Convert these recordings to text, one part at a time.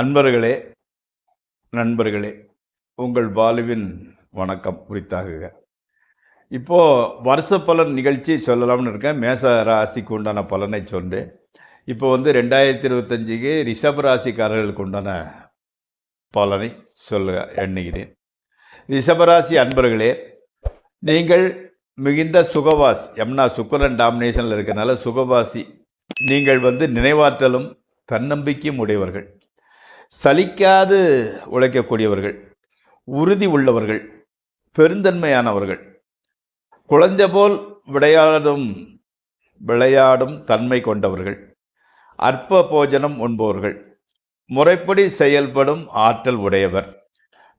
அன்பர்களே நண்பர்களே உங்கள் பாலுவின் வணக்கம் குறித்தாகுக இப்போது வருஷ பலன் நிகழ்ச்சி சொல்லலாம்னு இருக்கேன். மேச ராசிக்கு உண்டான பலனை சொல்லு இப்போ வந்து ரெண்டாயிரத்தி இருபத்தஞ்சிக்கு ரிஷப ராசிக்காரர்களுக்கு உண்டான பலனை சொல்ல எண்ணுகிறேன். ரிஷபராசி அன்பர்களே நீங்கள் மிகுந்த சுகவாசி எம்னா சுக்கரன் டாமினேஷனில் இருக்கிறனால சுகவாசி நீங்கள் வந்து நினைவாற்றலும் தன்னம்பிக்கையும் உடையவர்கள். சலிக்காது உழைக்கக்கூடியவர்கள் உறுதி உள்ளவர்கள் பெருந்தன்மையானவர்கள். குழந்தை போல் விளையாடும் விளையாடும் தன்மை கொண்டவர்கள். அற்ப போஜனம் உண்பவர்கள். முறைப்படி செயல்படும் ஆற்றல் உடையவர்.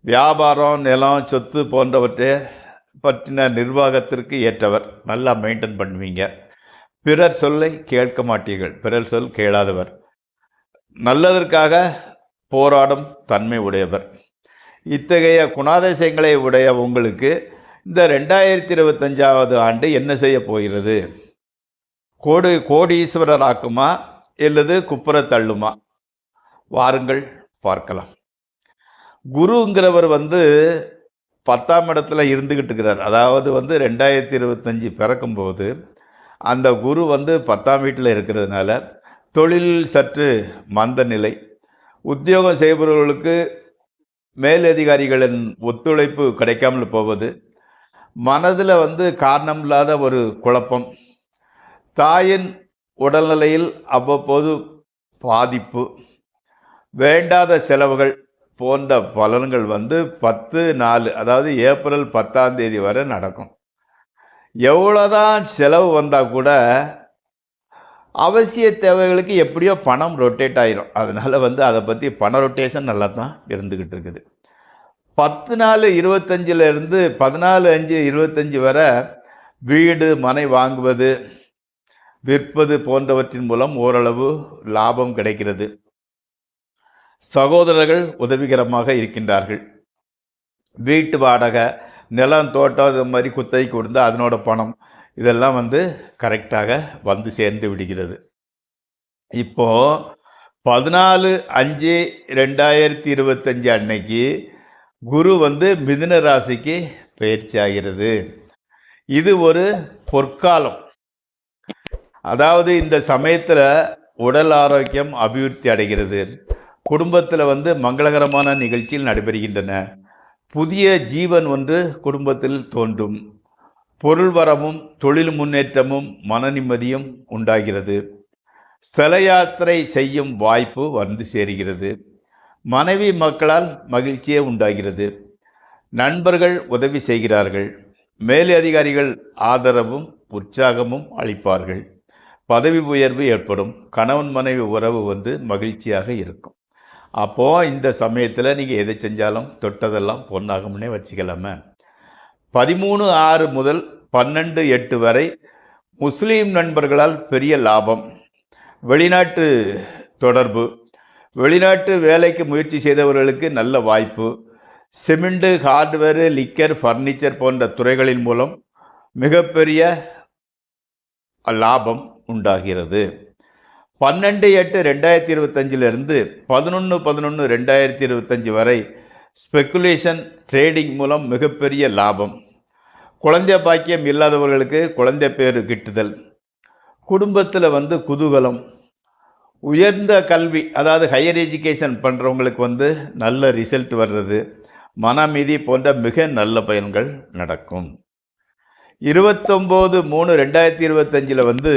வியாபாரம் நிலம் சொத்து போன்றவற்றை பற்றின நிர்வாகத்திற்கு ஏற்றவர். நல்லா மெயின்டைன் பண்ணுவீங்க. பிறர் சொல்லை கேட்க மாட்டீர்கள். பிறர் சொல் கேளாதவர். நல்லதற்காக போராடும் தன்மை உடையவர். இத்தகைய குணாதிசயங்களை உடைய உங்களுக்கு இந்த ரெண்டாயிரத்தி இருபத்தஞ்சாவது ஆண்டு என்ன செய்ய போகிறது? கோடி கோடீஸ்வரர் ஆக்குமா? அல்லது குப்புற தள்ளுமா? வாருங்கள் பார்க்கலாம். குருங்கிறவர் வந்து பத்தாம் இடத்துல இருந்துக்கிட்டு இருக்கிறார். அதாவது வந்து ரெண்டாயிரத்தி இருபத்தஞ்சி பிறக்கும்போது அந்த குரு வந்து பத்தாம் வீட்டில் இருக்கிறதுனால தொழில் சற்று மந்த நிலை. உத்தியோகம் செய்பவர்களுக்கு மேலதிகாரிகளின் ஒத்துழைப்பு கிடைக்காமல் போவது மனதில் வந்து காரணம் இல்லாத ஒரு குழப்பம் தாயின் உடல்நிலையில் அவ்வப்போது பாதிப்பு வேண்டாத செலவுகள் போன்ற பலன்கள் வந்து பத்து நாலு அதாவது ஏப்ரல் பத்தாம் தேதி வரை நடக்கும். எவ்வளோதான் செலவு வந்தால் கூட அவசிய தேவைகளுக்கு எப்படியோ பணம் ரொட்டேட் ஆயிரும். அதனால் வந்து அதை பற்றி பண ரொட்டேஷன் நல்லா தான் இருந்துக்கிட்டு இருக்குது. பத்து நாலு இருபத்தஞ்சிலேருந்து பதினாலு அஞ்சு இருபத்தஞ்சி வரை வீடு மனை வாங்குவது விற்பது போன்றவற்றின் மூலம் ஓரளவு லாபம் கிடைக்கிறது. சகோதரர்கள் உதவிகரமாக இருக்கின்றார்கள். வீட்டு வாடகை நிலம் தோட்டம் இது மாதிரி குத்தகைக்கு கொடுத்து அதனோட பணம் இதெல்லாம் வந்து கரெக்டாக வந்து சேர்ந்து விடுகிறது. இப்போது பதினாலு அஞ்சு ரெண்டாயிரத்தி இருபத்தஞ்சு அன்னைக்கு குரு வந்து மிதுன ராசிக்கு பயிற்சி ஆகிறது. இது ஒரு பொற்காலம். அதாவது இந்த சமயத்தில் உடல் ஆரோக்கியம் அபிவிருத்தி அடைகிறது. குடும்பத்தில் வந்து மங்களகரமான நிகழ்ச்சிகள் நடைபெறுகின்றன. புதிய ஜீவன் ஒன்று குடும்பத்தில் தோன்றும். பொருள் வரமும் தொழில் முன்னேற்றமும் மன நிம்மதியும் உண்டாகிறது. ஸ்தல யாத்திரை செய்யும் வாய்ப்பு வந்து சேருகிறது. மனைவி மக்களால் மகிழ்ச்சியே உண்டாகிறது. நண்பர்கள் உதவி செய்கிறார்கள். மேல் அதிகாரிகள் ஆதரவும் உற்சாகமும் அளிப்பார்கள். பதவி உயர்வு ஏற்படும். கணவன் மனைவி உறவு வந்து மகிழ்ச்சியாக இருக்கும். அப்போது இந்த சமயத்தில் நீங்கள் எதை செஞ்சாலும் தொட்டதெல்லாம் பொன்னாகும்னே வச்சுக்கலாமே. பதிமூணு ஆறு முதல் பன்னெண்டு எட்டு வரை முஸ்லீம் நண்பர்களால் பெரிய லாபம். வெளிநாட்டு தொடர்பு. வெளிநாட்டு வேலைக்கு முயற்சி செய்தவர்களுக்கு நல்ல வாய்ப்பு. சிமெண்ட்டு ஹார்ட்வேரு லிக்கர் ஃபர்னிச்சர் போன்ற துறைகளின் மூலம் மிகப்பெரிய லாபம் உண்டாகிறது. பன்னெண்டு எட்டு ரெண்டாயிரத்தி இருபத்தஞ்சிலிருந்து பதினொன்று பதினொன்று ரெண்டாயிரத்தி இருபத்தஞ்சி வரை ஸ்பெக்குலேஷன் ட்ரேடிங் மூலம் மிகப்பெரிய லாபம். குழந்தை பாக்கியம் இல்லாதவர்களுக்கு குழந்தை பேர் கிட்டுதல். குடும்பத்தில் வந்து குதூகலம். உயர்ந்த கல்வி அதாவது ஹையர் எஜுகேஷன் பண்ணுறவங்களுக்கு வந்து நல்ல ரிசல்ட் வர்றது. மன போன்ற மிக நல்ல பயன்கள் நடக்கும். இருபத்தொம்போது மூணு ரெண்டாயிரத்தி இருபத்தஞ்சில் வந்து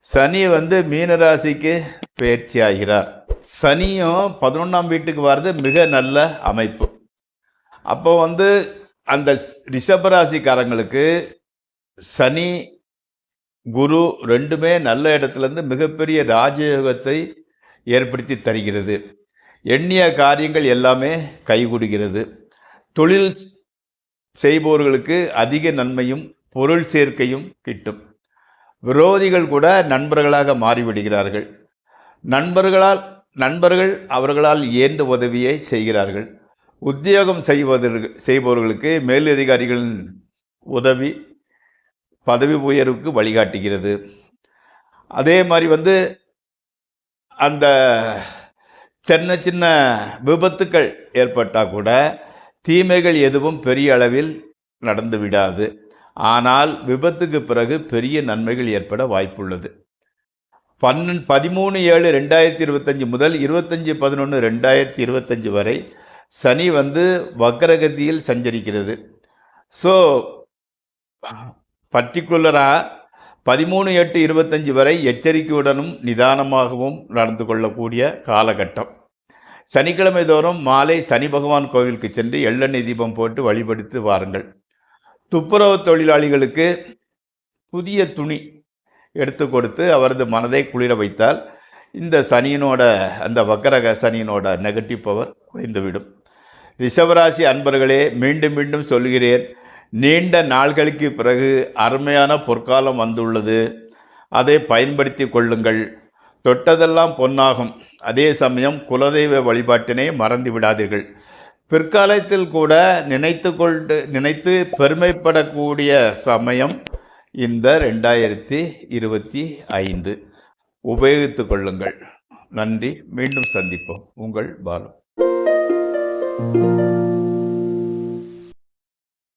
சனி வந்து மீனராசிக்கு பயிற்சி ஆகிறார் சனியும் பதினொன்றாம் வீட்டுக்கு வர்றது மிக நல்ல அமைப்பு. அப்போ வந்து அந்த ரிஷபராசிக்காரங்களுக்கு சனி குரு ரெண்டுமே நல்ல இடத்துலேருந்து மிகப்பெரிய ராஜயோகத்தை ஏற்படுத்தி தருகிறது. எண்ணிய காரியங்கள் எல்லாமே கைகூடுகிறது. தொழில் செய்பவர்களுக்கு அதிக நன்மையும் பொருள் சேர்க்கையும் கிட்டும். விரோதிகள் கூட நண்பர்களாக மாறிவிடுகிறார்கள். நண்பர்களால் நண்பர்கள் அவர்களால் இயன்ற உதவியை செய்கிறார்கள். உத்தியோகம் செய்வதற்கு செய்பவர்களுக்கு மேலதிகாரிகளின் உதவி பதவி உயர்வுக்கு வழிகாட்டுகிறது. அதே மாதிரி வந்து அந்த சின்ன சின்ன விபத்துக்கள் ஏற்பட்டால் கூட தீமைகள் எதுவும் பெரிய அளவில் நடந்து விடாது ஆனால் விபத்துக்கு பிறகு பெரிய நன்மைகள் ஏற்பட வாய்ப்புள்ளது. பன்னெண்டு பதிமூணு ஏழு ரெண்டாயிரத்தி இருபத்தஞ்சி முதல் இருபத்தஞ்சி பதினொன்று ரெண்டாயிரத்தி இருபத்தஞ்சி வரை சனி வந்து வக்கரகதியில் சஞ்சரிக்கிறது. ஸோ பர்டிகுலராக பதிமூணு எட்டு இருபத்தஞ்சி வரை எச்சரிக்கையுடனும் நிதானமாகவும் நடந்து கொள்ளக்கூடிய காலகட்டம். சனிக்கிழமை தோறும் மாலை சனி பகவான் கோவிலுக்கு சென்று எள்ளெண்ணெய் தீபம் போட்டு வழிபடுத்து வாருங்கள். துப்புரவு தொழிலாளிகளுக்கு புதிய துணி எடுத்து கொடுத்து அவரது மனதை குளிர வைத்தால் இந்த சனியினோட அந்த வக்கரக சனியினோட நெகட்டிவ் பவர் குறைந்துவிடும். ரிஷவராசி அன்பர்களே மீண்டும் மீண்டும் சொல்கிறேன் நீண்ட நாள்களுக்கு பிறகு அருமையான பொற்காலம் வந்துள்ளது. அதை பயன்படுத்தி கொள்ளுங்கள். தொட்டதெல்லாம் பொன்னாகும். அதே சமயம் குலதெய்வ வழிபாட்டினை மறந்து விடாதீர்கள். பிற்காலத்தில் கூட நினைத்து கொண்டு நினைத்து பெருமைப்படக்கூடிய சமயம் இந்த ரெண்டாயிரத்தி இருபத்தி ஐந்து. உபயோகித்து கொள்ளுங்கள். நன்றி. மீண்டும் சந்திப்போம். உங்கள் பாலு.